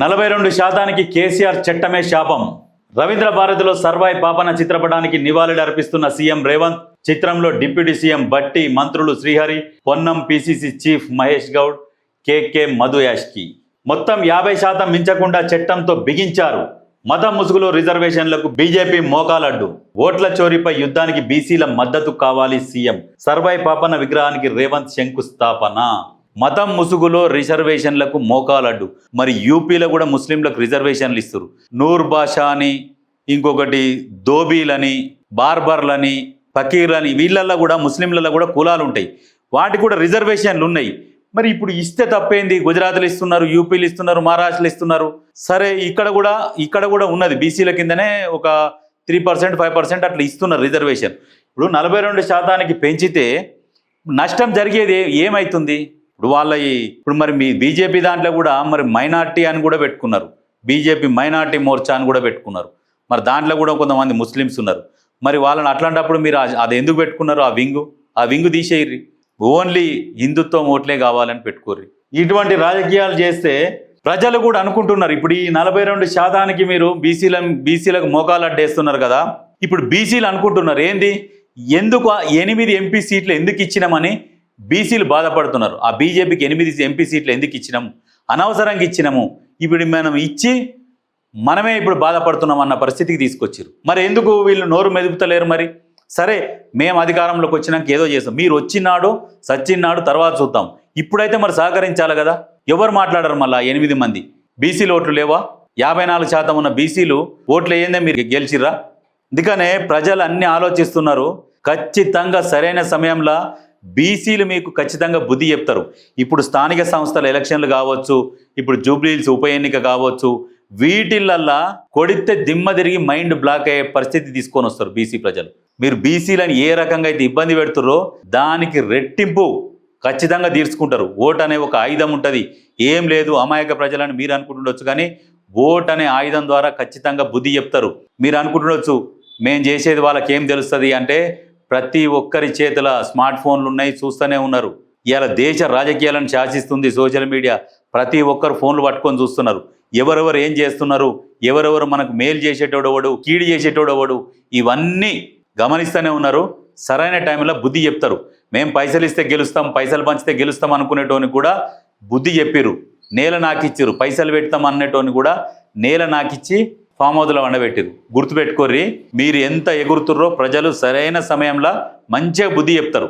నలభై రెండు శాతానికి కేసీఆర్ చట్టమే శాపం. రవీంద్ర భారతిలో సర్వాయి పాపన చిత్రపటానికి నివాళులు అర్పిస్తున్న సీఎం రేవంత్ చిత్రంలో డిప్యూటీ సీఎం బట్టి మంత్రులు Srihari Ponnam PCC chief Mahesh Goud KK Madhu Yashki. మొత్తం యాభై శాతం మించకుండా చట్టంతో బిగించారు. మత ముసుగులో రిజర్వేషన్లకు బీజేపీ మోకాలడ్డు. ఓట్ల చోరీపై యుద్ధానికి బీసీల మద్దతు కావాలి సీఎం. సర్వాయి పాపన విగ్రహానికి రేవంత్ శంకుస్థాపన. మతం ముసుగులో రిజర్వేషన్లకు మోకాలడ్డు. మరి యూపీలో కూడా ముస్లింలకు రిజర్వేషన్లు ఇస్తారు నూర్ బాషా అని ఇంకొకటి దోబీలని బార్బర్లని ఫకీర్లని వీళ్ళల్లో కూడా ముస్లింలలో కూడా కులాలు ఉంటాయి. వాటికి కూడా రిజర్వేషన్లు ఉన్నాయి. మరి ఇప్పుడు ఇస్తే తప్పేంది? గుజరాత్లు ఇస్తున్నారు యూపీలు ఇస్తున్నారు మహారాష్ట్రలు ఇస్తున్నారు. సరే ఇక్కడ కూడా ఇక్కడ కూడా ఉన్నది. బీసీల కిందనే ఒక త్రీ పర్సెంట్ ఫైవ్ పర్సెంట్ అట్లా ఇస్తున్నారు రిజర్వేషన్. ఇప్పుడు నలభై రెండు శాతానికి పెంచితే నష్టం జరిగేది ఏమవుతుంది ఇప్పుడు వాళ్ళ ఇప్పుడు మరి మీ బీజేపీ దాంట్లో కూడా మరి మైనార్టీ అని కూడా పెట్టుకున్నారు. బీజేపీ మైనార్టీ మోర్చా అని కూడా పెట్టుకున్నారు. మరి దాంట్లో కూడా కొంతమంది ముస్లిమ్స్ ఉన్నారు. మరి వాళ్ళని అట్లాంటప్పుడు మీరు అది ఎందుకు పెట్టుకున్నారు ఆ వింగు? ఆ వింగు తీసేయర్రి. ఓన్లీ హిందుత్వం ఓట్లే కావాలని పెట్టుకోర్రి. ఇటువంటి రాజకీయాలు చేస్తే ప్రజలు కూడా అనుకుంటున్నారు. ఇప్పుడు ఈ నలభై రెండు శాతానికి మీరు బీసీల బీసీలకు మోకాలు అడ్డేస్తున్నారు కదా. ఇప్పుడు బీసీలు అనుకుంటున్నారు. ఏంది? ఎందుకు ఎనిమిది ఎంపీ సీట్లు ఎందుకు ఇచ్చినామని బీసీలు బాధపడుతున్నారు. ఆ బీజేపీకి ఎనిమిది ఎంపీ సీట్లు ఎందుకు ఇచ్చినాము? అనవసరంగా ఇచ్చినాము. ఇప్పుడు మనం ఇచ్చి మనమే ఇప్పుడు బాధపడుతున్నాం అన్న పరిస్థితికి తీసుకొచ్చారు మరి ఎందుకు వీళ్ళు నోరు మెదుపుతలేరు మరి? సరే మేము అధికారంలోకి వచ్చినాక ఏదో చేస్తాం. మీరు వచ్చినాడు సచ్చిన్నాడు తర్వాత చూద్దాం. ఇప్పుడైతే మరి సహకరించాలి కదా? ఎవరు మాట్లాడరు మళ్ళా ఎనిమిది మంది? బీసీలు ఓట్లు లేవా? యాభై నాలుగు శాతం ఉన్న బీసీలు ఓట్లు ఏందే మీరు గెలిచిర్రా? అందుకనే ప్రజలు అన్ని ఆలోచిస్తున్నారు. ఖచ్చితంగా సరైన సమయంలో బీసీలు మీకు ఖచ్చితంగా బుద్ధి చెప్తారు. ఇప్పుడు స్థానిక సంస్థల ఎలక్షన్లు కావచ్చు ఇప్పుడు జూబ్లీల్స్ ఉప ఎన్నిక కావచ్చు వీటిలల్లా కొడితే దిమ్మ తిరిగి మైండ్ బ్లాక్ అయ్యే పరిస్థితి తీసుకొని వస్తారు బీసీ ప్రజలు. మీరు బీసీలను ఏ రకంగా అయితే ఇబ్బంది పెడుతుర్రో దానికి రెట్టింపు ఖచ్చితంగా తీర్చుకుంటారు. ఓట్ అనే ఒక ఆయుధం ఉంటుంది. ఏం లేదు అమాయక ప్రజలని మీరు అనుకుంటుండొచ్చు కానీ ఓట్ అనే ఆయుధం ద్వారా ఖచ్చితంగా బుద్ధి చెప్తారు. మీరు అనుకుంటుండొచ్చు మేము చేసేది వాళ్ళకి ఏం తెలుస్తుంది అంటే ప్రతి ఒక్కరి చేతుల స్మార్ట్ ఫోన్లు ఉన్నాయి చూస్తూనే ఉన్నారు. ఇవాళ దేశ రాజకీయాలను శాసిస్తుంది సోషల్ మీడియా. ప్రతి ఒక్కరు ఫోన్లు పట్టుకొని చూస్తున్నారు. ఎవరెవరు ఏం చేస్తున్నారు? ఎవరెవరు మనకు మేలు చేసేటోడవడు కీడు చేసేటోడవడు ఇవన్నీ గమనిస్తూనే ఉన్నారు. సరైన టైంలో బుద్ధి చెప్తారు. మేము పైసలు ఇస్తే గెలుస్తాం పైసలు పంచితే గెలుస్తాం అనుకునేటోని కూడా బుద్ధి చెప్పిర్రు. నేల నాకిచ్చిరు పైసలు పెడతాం అన్నటోని కూడా నేల నాకిచ్చి ఫామ్ వండబెట్టిరు గుర్తుపెట్టుకోర్రి మీరు ఎంత ఎగురుతుర్రో ప్రజలు సరైన సమయంలో మంచిగా బుద్ధి చెప్తారు.